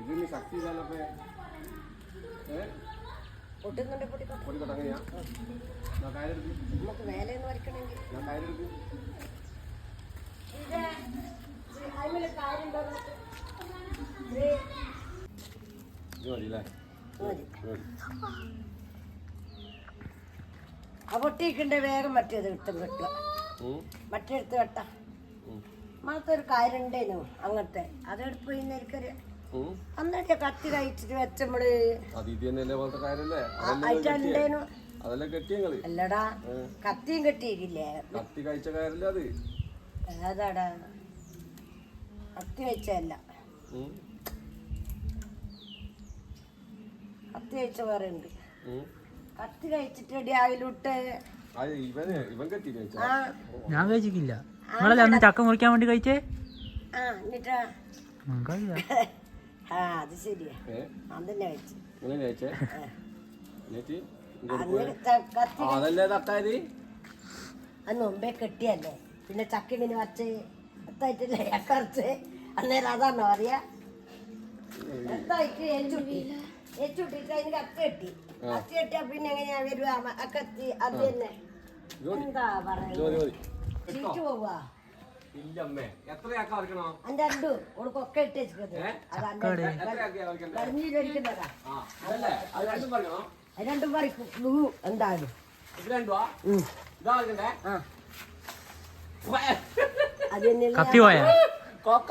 ഇതിന് ശക്തി ഇല്ലാലപ്പേ ഏ? പൊട്ടുന്നുണ്ട് പൊട്ടിക്കോട്ടെ ഞാൻ നമുക്ക് മേലെ നിന്ന് വരക്കണമെങ്കിൽ ഞാൻ. ആ വേഗം മറ്റേത് എടുത്ത് കെട്ടുക മറ്റേടുത്ത് മറ്റേ മാത്രം കാര്യണ്ടേനു അങ്ങനത്തെ അതെടുത്ത് എനിക്കറിയാം ഉം. അന്നേരം കത്തി കഴിച്ചിട്ട് വെച്ചമ്മൾ അല്ലടാ കത്തിയും കെട്ടിയിരിക്കില്ലേ? കത്തി കഴിച്ച കാര്യല്ലേ അത്? ഏതാടാ കത്തി വെച്ചല്ല ഉം, കത്തി കഴിച്ച വേറെ ഉണ്ട്. കത്തി കഴിച്ചിട്ട് അടി അതിലോട്ട് ഞാൻ കഴിച്ചിട്ടില്ല. നിങ്ങളല്ലേ അന്ന് ചക്ക മുറിക്കാൻ വേണ്ടി കഴിച്ചേ? ആ എന്നിട്ടാ? കഴിച്ച ആ അത് ശരിയാ. കഴിച്ചു. അന്ന് മുമ്പേ കെട്ടിയല്ലേ? പിന്നെ ചക്ക ഇങ്ങനെ വരച്ച് എത്തായിട്ടില്ലേ കറച്ച്. അന്നേരം അതാണോ അറിയാ? എത്തായിട്ട് ഏച്ചുട്ടി ഏച്ചുട്ടിട്ട് അതിന് കത്തി കെട്ടി. കത്തി കെട്ടിയാ പിന്നെ എങ്ങനെയാ വരുക? അക്കെത്തി കത്തി അത് തന്നെ. എന്താ മതി ചീറ്റ് പോവാ ഇല്ലമ്മേ. എത്ര ചക്ക വരക്കണോ അന്റെ രണ്ടു. ഓൾക്കൊക്കെ ഇട്ട് വെച്ചിട്ട് അത് എത്ര ചക്കയാ വരക്കണ്ടേ കരിഞ്ഞിരിക്കുന്നതാ ആ അതല്ലേ? അത് രണ്ടും പറിക്കും എന്തായാലും. കത്തി പോയാ? കൊക്ക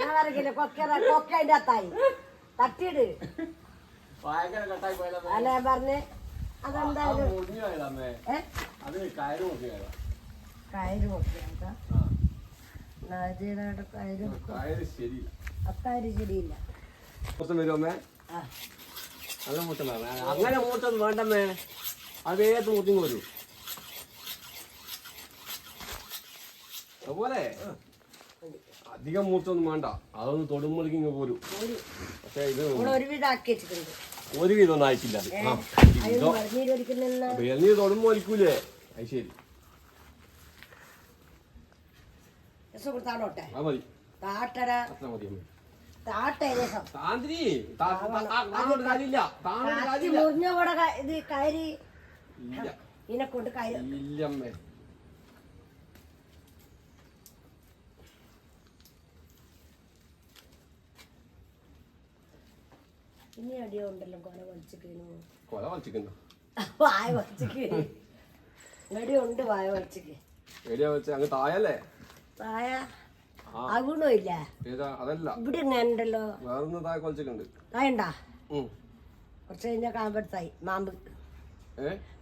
ഞാൻ പറയില്ല കൊക്ക കൊക്ക അതിന്റെ അത്തായി തട്ടിയിട്. അല്ല ഞാൻ പറഞ്ഞ്. അതെന്തായാലും. അത് കയറ് ശരിയില്ല. ശരിയില്ല. മൂത്തം ആ. അങ്ങനെ മൂത്തം വേണം അങ്ങനെ മൂത്തൊന്നും വേണ്ടമ്മേ അതേത് മൂത്തിങ് വരൂ. അതുപോലെ അധികം മൂത്തൊന്നും വേണ്ട. അതൊന്ന് തൊടുമ്പോഴേക്ക് ഇങ്ങ് പോരും. പക്ഷേ ഇത് ഒരുവിധം ഒന്നും ആയിട്ടില്ല. അത്. തൊടുമ്പോൾ ഒരിക്കൂലേ അത് ശരി. ഇത് കയറി ഇതിനെ കൊണ്ട് കയറി ഇനി അടിയോ ഉണ്ടല്ലോ കൊല വലിച്ചിക്കുന്നു കൊല വലിച്ചിക്കുന്നു വായ വലിച്ചിക്ക്. എടി ഉണ്ട് വായ വലിച്ചിക്ക്. വെച്ച അങ്ങ് തായല്ലേ വായ അതല്ല. ഇവിടെ ഇങ്ങനെ ഉണ്ടല്ലോ. വേറൊന്ന് താഴെ കൊലിച്ചിട്ടുണ്ട് തായണ്ടാ കുറച്ച് കഴിഞ്ഞാൽ കാമ്പെടുത്തായി മാമ്പ്.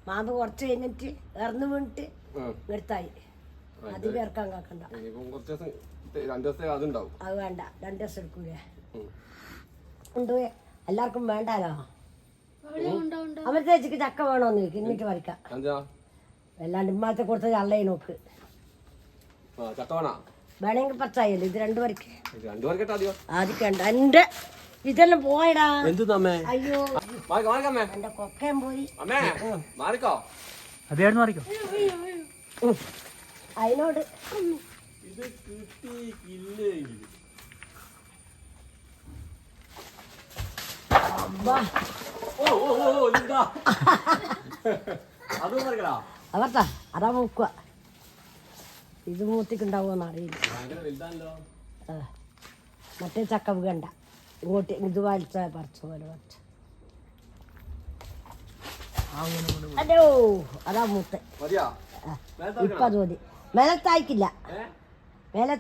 മാമ്പ് കുറച്ച് കഴിഞ്ഞിട്ട് ഇറന്ന് വീണിട്ട്. എടുത്തായി അത് പേർക്കാൻ കാക്കണ്ട. അത് വേണ്ട. രണ്ട് ദിവസം എടുക്കൂലേ? കൊണ്ടുപോയി എല്ലാവർക്കും വേണ്ടാലോ? അമൃതേച്ചിക്ക് ചക്ക വേണോന്ന് ചോദിക്കും. എന്നിട്ട് വരയ്ക്കാം അല്ലാണ്ട് ഇമ്മാത്തെ കൊടുത്ത ചള്ളയെ നോക്ക് വേണമെങ്കിൽ ഇത് രണ്ടു രണ്ടു ആദ്യം കണ്ട. എന്റെ ഇതെല്ലാം പോയടാ. എന്ത് നമ്മേ അയ്യോ. മാറിക്കമ്മേ എന്റെ കൊക്കയും പോയി. അമ്മേ മാറിക്കോ. അതെയായിരുന്നു മാറിക്കോ? ഉം. അതിനോട്. ഇത് കിട്ടിയില്ലെങ്കിൽ അതും മൂക്കുക ഇത് മൂത്തിക്കുണ്ടാവുമെന്ന് അറിയില്ല. മറ്റേ ചക്ക വീണ്ട ഇങ്ങോട്ട് ഇത് വലിച്ച പറിച്ച പോലെ പറിച്ച. അതോ അതാ മൂത്ത്. ഇപ്പൊ അത് മതി. മേലെ കേട്ടാ. മേലെ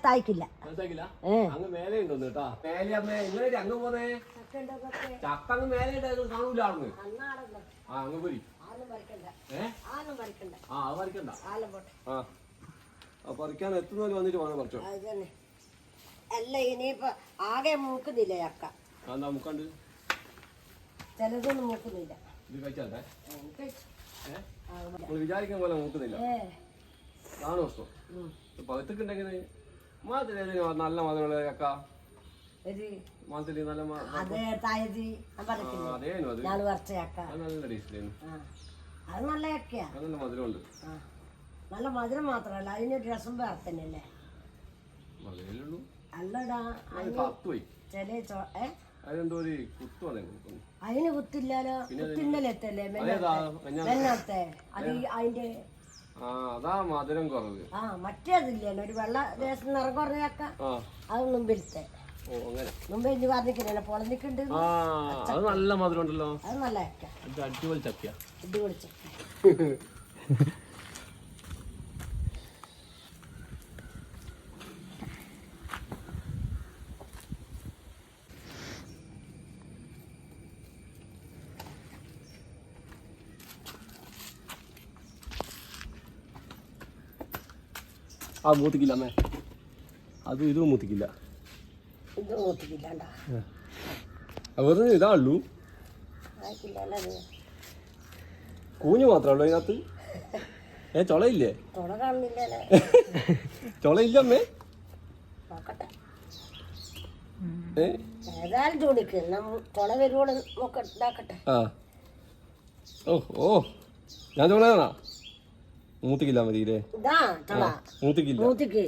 പോന്നേ. ചക്ക പറിക്കാൻ എത്തുന്നവര് വന്നിട്ട് വേണം പറിച്ചോ? അല്ല ഇനിയിപ്പോ ആകെ മൂക്കുന്നില്ല ചക്ക. മുക്കണ്ട്. ചിലതൊന്നും മൂക്കുന്നില്ല. ഇത് നമ്മൾ വിചാരിക്കുന്ന പോലെ മൂക്കുന്നില്ല. ഏ. അതാണ് വസ്തു മാത്രം നല്ല മധുരമുള്ള ചക്ക? മാതിരി നല്ല അതേ അതേനു അത്. നല്ല ടേസ്റ്റിലേനു. ആ. അത് നല്ല അത് മധുരമുണ്ട്. ആ. നല്ല മധുരം മാത്രമല്ല അതിനൊരു രസം വേർത്തന്നെ അല്ലടാ ചോ ഏ? അതിന് കുത്തില്ലാലോ? അത് ഈ അതിന്റെ അതാ മധുരം കുറവ്. ആ മറ്റേതില്ലല്ലോ ഒരു വെള്ള ദേശം നിറം കുറഞ്ഞാക്ക അത് മുമ്പിലത്തെ. മുമ്പേ ഇനി പറഞ്ഞിട്ടില്ലല്ലോ പൊളഞ്ഞിട്ടുണ്ട് അത് നല്ല മധുരം ഉണ്ടല്ലോ അത് നല്ല അടിപൊളി ചക്കയാ. അടിപൊളി ചക്ക. ആ മൂത്തിക്കില്ല അമ്മേ. അതും ഇതും മൂത്തിക്കില്ല. അത്? കൂഞ്ഞ് മാത്രമേ ഉള്ളൂ അതിനകത്ത് ഏ ചൊളയില്ലേ? ചൊളയില്ല അമ്മേ. ഞാൻ ചൊളയാണോ? മൂത്തിക്കില്ല മതിയില്ലേ? മൂത്തിക്കില്ല. മൂത്തിക്ക്.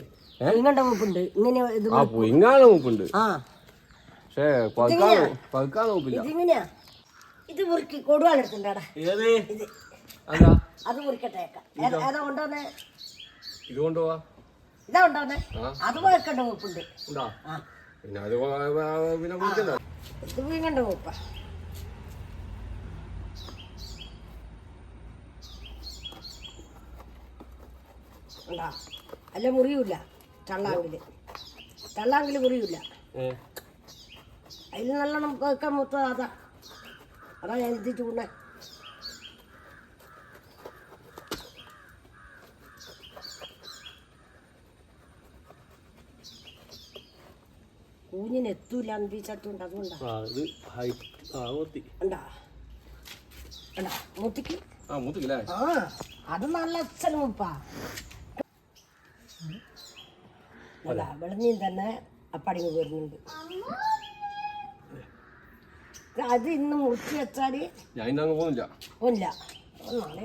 ഇങ്ങണ്ട മൂപ്പുണ്ട്. ഇങ്ങനെ ആ പൊയിങ്ങാണ് മൂപ്പുണ്ട്. പക്ഷേ പഴുക്കാൻ പഴുക്കാൻ നോക്കില്ല ഇതിങ്ങനെയാ? ഇത് മുറുക്കി കൊടുവാളെടുത്തുണ്ടാടാ ഏത്? ഇത്. അതാ. മുറിക്കട്ടെ ഏതാ കൊണ്ടുവന്നേ? ഇത് കൊണ്ടുപോവാ. ഇതാ കൊണ്ടുവന്നേ? അത് പോയിക്കണ്ട മൂപ്പുണ്ട്. പിന്നെ അത് പിന്നെ ഇത് വീങ്ങണ്ട മൂപ്പ. ഉണ്ടാ? അല്ല മുറിയൂല. തള്ളാങ്കിൽ. തള്ളാങ്കിൽ മുറിയൂല. അതിൽ നല്ലോണം വെക്കാൻ മൊത്തം അതാ. അതാ ഞാൻ ഇത് ചൂണ്ട കൂഞ്ഞിന് എത്തൂല അന്തിച്ചട്ടുണ്ട് അതുകൊണ്ടാ. ഉണ്ടാ? ഉണ്ടാ? മൂത്തിക്ക്? ആ അത് നല്ല അച്ഛനും മുപ്പാ അല്ല വെളുന്നീൻ തന്നെ അപ്പടിങ്ങ് വരുന്നുണ്ട് അത് ഇന്ന് മുറിച്ച് വെച്ചാൽ ഞാൻ ഇന്നങ്ങ് പോകുന്നില്ല ഒന്നില്ല നാളെ